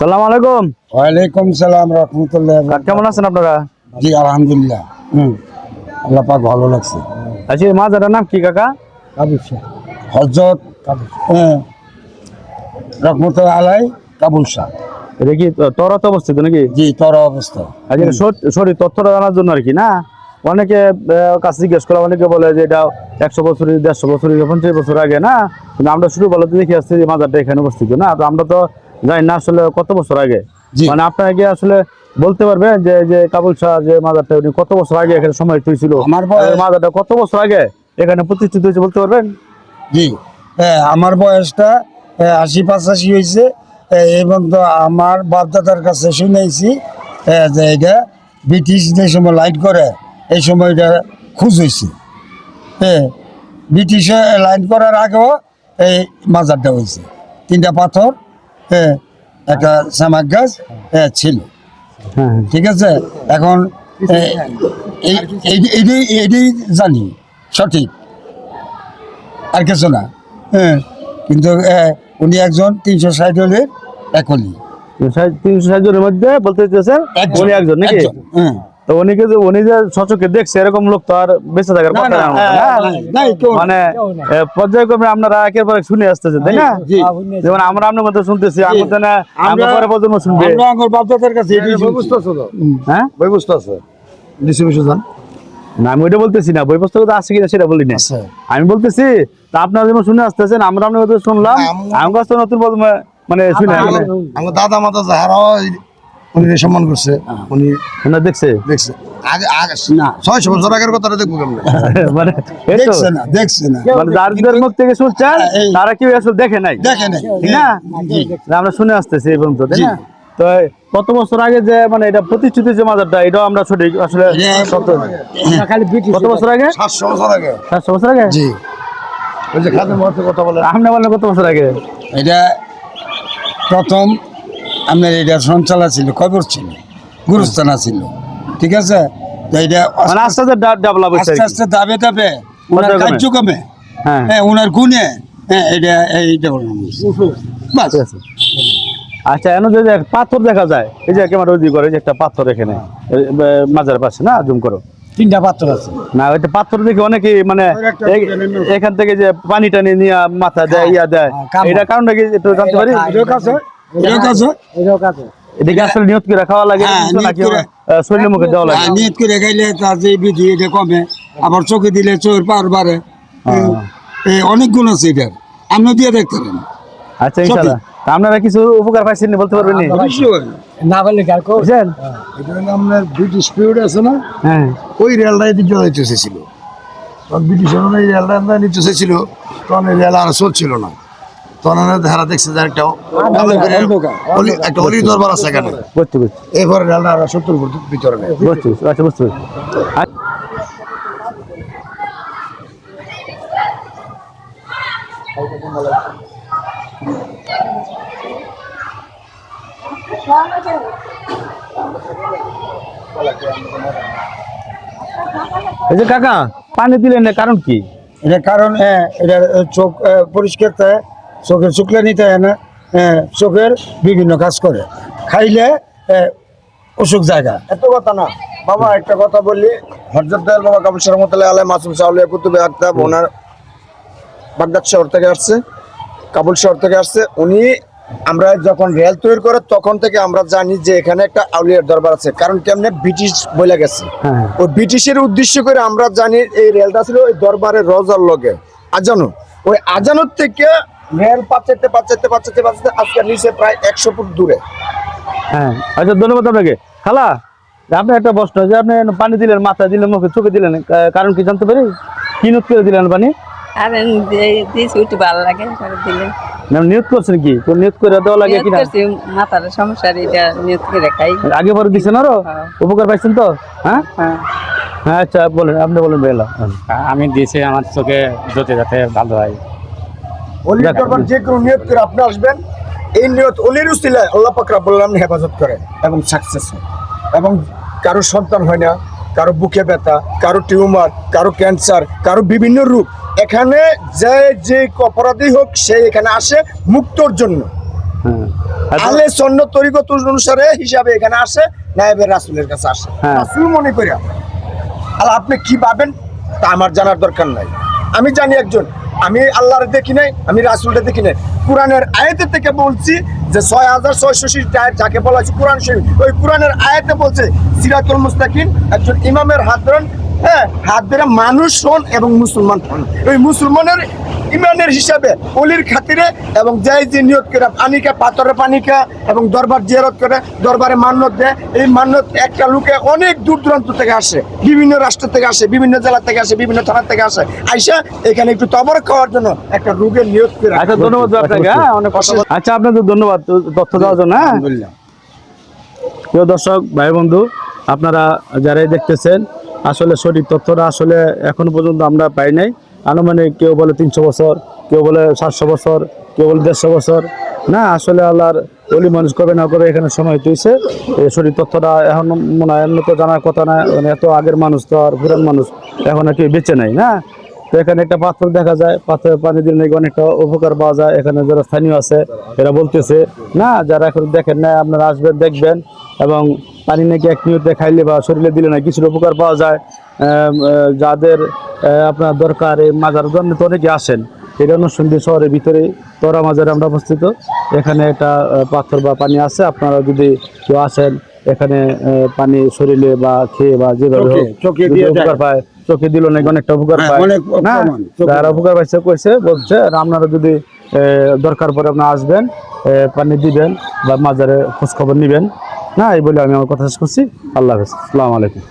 সালাম আলাইকুম। ওয়ালাইকুম সালাম রহমতুল্লাহ কেমন আছেন আপনারা? জি আলহামদুলিল্লাহ। হুম। আল্লাহ পাক ভালো লাগছে। আচ্ছা মাজাটার নাম কি কাকা? হজরত হ্যাঁ রহমতুল্লাহ আলাই কাবুল শাহ। এটা কি তরত অবস্থিত নাকি? জি তোর অবস্থা আচ্ছা সর- তথ্যটা জানার জন্য আর কি না? অনেকে কাছে জিজ্ঞেস করে অনেকে বলে যে এটা একশো বছর দেড়শো বছর পঞ্চাশ বছর আগে না? কিন্তু আমরা শুরু বলতে দেখে আসছি যে মাজারটা এখানে অবস্থিত না? তো আমরা তো জানি না আসলে কত বছর আগে। মানে আপনারা কি আসলে বলতে পারবেন যে যে কাবুল শাহ যে মাজারটা উনি কত বছর আগে এখানে সময় হয়েছিল আমার মাজারটা কত বছর আগে এখানে প্রতিষ্ঠিত হয়েছে বলতে পারবেন? জি। হ্যাঁ আমার বয়সটা আশি পাঁচাশি হয়েছে হ্যাঁ, এবং তো আমার বাপদাদার কাছে শুনেছি যে এটা ব্রিটিশ যে সময় লাইট করে এই সময় এটা খুঁজ হয়েছে হ্যাঁ ব্রিটিশে লাইন করার আগেও এই মাজারটা হয়েছে তিনটা পাথর একটা সামাক গাছ হ্যাঁ ছিল। হ্যাঁ হ্যাঁ। ঠিক আছে? এখন এটাই এটাই জানি সঠিক। আর কিছু না। হ্যাঁ কিন্তু উনি একজন তিনশো ষাট হলের একলি তিনশো ষাট জনের মধ্যে বলতে চাইছেন উনি একজন নাকি? হ্যাঁ। তো উনি যে উনি যে সচকে দেখছে এরকম লোক তো আর বেঁচে থাকার কথা না, হ্যাঁ, নাই। মানে পর্যায়ক্রমে আপনারা একের পর শুনে আসতেছেন তাই না? যেমন আমরা আপনার মধ্যে শুনতেছি আমি তো না আমরা পরে প্রজন্ম শুনবে। আমরা আমার বাপদাদার কাছে এটাই শুনছি। হ্যাঁ? ব্যবস্থা আছে। ডিস্ট্রিবিউশন না আমি ওইটা বলতেছি না বই পুস্তক তো আছে কিনা সেটা বলি না আমি বলতেছি তা আপনারা যেমন শুনে আসতেছেন আমরা আপনার কথা শুনলাম আমার কাছে নতুন প্রজন্ম মানে শুনে মানে আমার দাদা মাতা যাহারা উনি সম্মান করছে উনি শুনে দেখছে? দেখছে। আগে আগে না। ছয়শো বছর আগের কথাটা দেখব কেমন? মানে দেখছে না দেখছে না। মানে যাদের মুখ থেকে শুনছেন? হ্যাঁ, তারা কি আসলে দেখে নাই। দেখে নাই। ঠিক না? আমরা শুনে আসতেছি এই পর্যন্ত তাই না? তো কত বছর আগে যে মানে এটা প্রতিষ্ঠিত যে মাজারটা এটাও আমরা সঠিক আসলে কত বছর আগে? সাতশো বছর আগে। সাতশো বছর আগে? জি। ওই যে খাদের কথা বলে। আপনি বলেন কত বছর আগে? এটা প্রথম আপনার এটা সঞ্চালা ছিল কবর ছিল গুরুস্থানা ছিল ঠিক আছে? এটা মানে আস্তে আস্তে দাবে দাবে ওনার কার্যক্রমে। হ্যাঁ। হ্যাঁ ওনার গুণে হ্যাঁ এটা এইটা বাস। আচ্ছা এনে যে পাথর দেখা যায় এই যে ক্যামেরা ওই করে যে একটা পাথর এখানে এ, পাশে না জুম করো? তিনটা পাত্র আছে। না ওইটা পাথর দেখে অনেকে মানে এখান থেকে যে পানি টানি নিয়ে মাথা দেয় ইয়া দেয় এটা কারণটা কি একটু জানতে পারি? কাছে এটাও কাছে এটা কি আসলে নিয়ত করে খাওয়া লাগে হ্যাঁ, নাকি শরীরের মুখে দেওয়া লাগে। হ্যাঁ, নিয়ত করে খাইলে তার যে বিধি এটা কমে। আবার চোখে দিলে চোর পার বাড়ে। হ্যাঁ। এই অনেক গুণ আছে এটার। আপনি দিয়ে দেখতে পারেন। আচ্ছা ইনশাআল্লাহ আপনারা কিছু উপকার পাইছেন নি বলতে পারবেন না? বললে কার বুঝছেন? এটা আপনার ব্রিটিশ পিরিয়ড আছে না? হ্যাঁ। ওই রেলটা এদিকে যাইতে ছিল তখন ব্রিটিশ এই রেলটা নিতে তখন রেল আর চলছিল না। তখন ধারা দেখছে যে একটা অলি- একটা অলি দরবার আছে এখানে। বুঝতে সত্তর ফুট আচ্ছা বুঝতে এই যে কাকা পানি দিলেন না কারণ কি? এটা কারণ হ্যাঁ, এটা চোখ পরিষ্কার থাকে চোখের শুক্লা নিতে হয় না চোখের বিভিন্ন কাজ করে। খাইলে অসুখ জায়গা। এত কথা না। বাবা একটা কথা বললি হরজত দয়াল বাবা কাবুল শরমতুল্লাহ আলাই মাসুম সাউলিয়া কুতুবে আক্তাব ওনার বাগদাদ শহর থেকে আসছে কাবুল শহর থেকে আসছে। উনি আমরা যখন রেল তৈরি করে তখন থেকে আমরা জানি যে এখানে একটা আউলিয়ার দরবার আছে। কারণ কেমনে? ব্রিটিশ বলে গেছে। হ্যাঁ। ওই ব্রিটিশের উদ্দেশ্য করে আমরা জানি এই রেলটা ছিল ওই দরবারের রজার লগে। আজানো ওই আজানোর থেকে রেল পাচাইতে পাচাইতে পাচাইতে পাচাইতে আজকে নিচে প্রায় একশো ফুট দূরে। হ্যাঁ আচ্ছা ধন্যবাদ আপনাকে। খালা আপনি একটা প্রশ্ন যে আপনি পানি দিলেন মাথা দিলেন মুখে চোখে দিলেন কারণ কি জানতে পারি? কি নিয়ত করে দিলেন পানি? আর দিয়েছি ভালো লাগে করে না নিয়ত করছেন কি? কোন নিয়ত করে দেওয়া লাগে নিয়ত কিনা? করছি মাথার সমস্যা এটা নিয়ত করে খাই। আগে পরে দিচ্ছেন আরও? হ্যাঁ। উপকার পাইছেন তো? হ্যাঁ? হ্যাঁ। হ্যাঁ আচ্ছা বলেন আপনি বলেন বেলা আমি দিয়েছি আমার চোখে যাতে যাতে ভালো হয়। অলির দরবার যে কোনো নিয়ত করে আপনি আসবেন। এই নিয়ত অলির উস্তিলায় আল্লাহ পাক রাব্বুল আলামিন হেফাজত করে এবং সাকসেস হয়। এবং কারও সন্তান হয় না কারও বুকে ব্যথা কারও টিউমার কারও ক্যান্সার কারও বিভিন্ন রোগ। এখানে যে যে অপরাধী হোক সে এখানে আসে মুক্তর জন্য। আলে সন্ন তরিকত অনুসারে হিসাবে এখানে আসে নায়েবের রাসুলের কাছে আসে। হ্যাঁ। রাসুল মনে করিয়া আর আপনি কি পাবেন তা আমার জানার দরকার নাই। আমি জানি একজন আমি আল্লাহর দেখি নাই, আমি রাসুলটা দেখি নাই। কোরআনের আয়াতের থেকে বলছি যে ছয় হাজার ছয়শো যাকে বলা হয়েছে কোরআন শরীফ, ওই কোরআনের আয়াতে বলছে সিরাতুল মুস্তাকিম, একজন ইমামের হাত ধরেন হ্যাঁ হাত ধরে মানুষ হন এবং মুসলমান হন। ওই মুসলমানের ইমানের হিসাবে অলির খাতিরে এবং যাই যে নিয়ত করে পানিকা পাথরে পানিকা এবং দরবার জিয়ারত করে দরবারে মান্যত দেয় এই মান্যত একটা লোকে অনেক দূর দূরান্ত থেকে আসে বিভিন্ন রাষ্ট্র থেকে আসে বিভিন্ন জেলা থেকে আসে বিভিন্ন থানা থেকে আসে। আইসা এখানে একটু তবর খাওয়ার জন্য একটা রোগের নিয়ত করে আচ্ছা ধন্যবাদ আপনাকে হ্যাঁ অনেক আচ্ছা আপনাদের ধন্যবাদ তথ্য দেওয়ার জন্য হ্যাঁ। প্রিয় দর্শক ভাই বন্ধু আপনারা যারাই দেখতেছেন আসলে সঠিক তথ্যটা আসলে এখন পর্যন্ত আমরা পাই নাই। আনুমানিক কেউ বলে তিনশো বছর, কেউ বলে সাতশো বছর, কেউ বলে দেড়শো বছর। না, আসলে আল্লাহর অলি মানুষ কবে না কবে এখানে সময় তুইছে এই সঠিক তথ্যটা এখন মনে হয় তো জানার কথা না মানে এত আগের মানুষ তো আর পুরান মানুষ এখন আর কেউ বেঁচে নাই, না? তো এখানে একটা পাথর দেখা যায়, পাথরের পানি দিলে নাকি অনেকটা উপকার পাওয়া যায়। এখানে যারা স্থানীয় আছে, এরা বলতেছে, না, যারা এখন দেখেন না আপনারা আসবেন, দেখবেন এবং পানি নাকি এক নিয়তে খাইলে বা শরীরে দিলে না কিছুর উপকার পাওয়া যায়। যাদের আপনার দরকার মাজার জন্য তো অনেকে আসেন। এটা অনুসন্ধি শহরের ভিতরে তোরা মাজারে আমরা অবস্থিত এখানে একটা পাথর বা পানি আছে। আপনারা যদি কেউ আসেন এখানে পানি শরীরে বা খেয়ে বা যেভাবে উপকার পায় চোখে দিল নাকি অনেকটা উপকার হ্যাঁ, পায়। যারা উপকার পাইছে কইছে বলছে আর আপনারা যদি দরকার পরে আপনারা আসবেন পানি দিবেন বা মাজারে খোঁজ খবর নিবেন। না এই বলে আমি আমার কথা শেষ করছি। আল্লাহ হাফেজ। আসসালামু আলাইকুম।